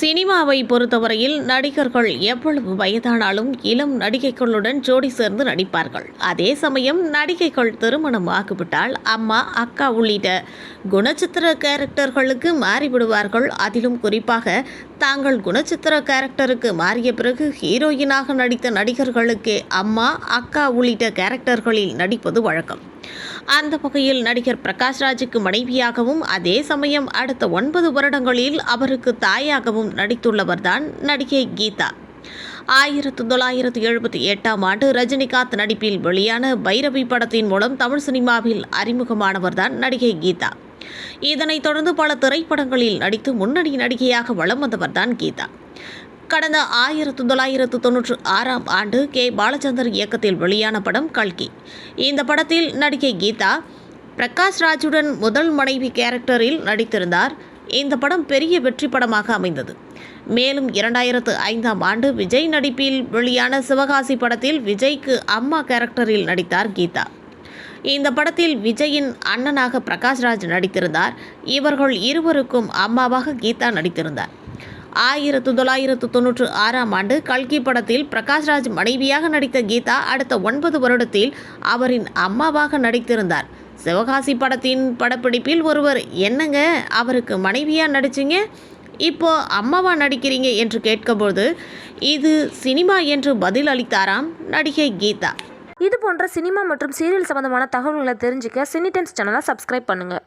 சினிமாவை பொறுத்தவரையில் நடிகர்கள் எவ்வளவு வயதானாலும் இளம் நடிகைகளுடன் ஜோடி சேர்ந்து நடிப்பார்கள். அதே சமயம் நடிகைகள் திருமணம் ஆகிவிட்டால் அம்மா அக்கா உள்ளிட்ட குணச்சித்திர கேரக்டர்களுக்கு மாறிவிடுவார்கள். அதிலும் குறிப்பாக தாங்கள் குணச்சித்திர கேரக்டருக்கு மாறிய பிறகு ஹீரோயினாக நடித்த நடிகர்களுக்கே அம்மா அக்கா உள்ளிட்ட கேரக்டர்களில் நடிப்பது வழக்கம். அந்த வகையில் நடிகர் பிரகாஷ்ராஜுக்கு மனைவியாகவும் அதே சமயம் அடுத்த ஒன்பது வருடங்களில் அவருக்கு தாயாகவும் நடித்துள்ளவர்தான் நடிகை கீதா. ஆயிரத்து தொள்ளாயிரத்து எழுபத்தி எட்டாம் ஆண்டு ரஜினிகாந்த் நடிப்பில் வெளியான பைரவி படத்தின் மூலம் தமிழ் சினிமாவில் அறிமுகமானவர்தான் நடிகை கீதா. இதனைத் தொடர்ந்து பல திரைப்படங்களில் நடித்து முன்னணி நடிகையாக வலம் வந்தவர்தான் கீதா. கடந்த ஆயிரத்து தொள்ளாயிரத்து தொன்னூற்று ஆறாம் ஆண்டு கே. பாலச்சந்தர் இயக்கத்தில் வெளியான படம் கல்கி. இந்த படத்தில் நடிகை கீதா பிரகாஷ் ராஜுடன் முதல் மனைவி கேரக்டரில் நடித்திருந்தார். இந்த படம் பெரிய வெற்றி படமாக அமைந்தது. மேலும் இரண்டாயிரத்து ஐந்தாம் ஆண்டு விஜய் நடிப்பில் வெளியான சிவகாசி படத்தில் விஜய்க்கு அம்மா கேரக்டரில் நடித்தார் கீதா. இந்த படத்தில் விஜயின் அண்ணனாக பிரகாஷ்ராஜ் நடித்திருந்தார். இவர்கள் இருவருக்கும் அம்மாவாக கீதா நடித்திருந்தார். ஆயிரத்து தொள்ளாயிரத்து தொன்னூற்று ஆறாம் ஆண்டு கல்கி படத்தில் பிரகாஷ்ராஜ் மனைவியாக நடித்த கீதா அடுத்த ஒன்பது வருடத்தில் அவரின் அம்மாவாக நடித்திருந்தார். சிவகாசி படத்தின் படப்பிடிப்பில் ஒருவர் என்னங்க அவருக்கு மனைவியாக நடிச்சிங்க? இப்போ அம்மாவா நடிக்கிறீங்க? என்று கேட்கும்போது இது சினிமா என்று பதில் அளித்தாராம் நடிகை கீதா. இது போன்ற சினிமா மற்றும் சீரியல் சம்பந்தமான தகவல்களை தெரிஞ்சுக்க சினி டைம்ஸ் சேனலை சப்ஸ்கிரைப் பண்ணுங்கள்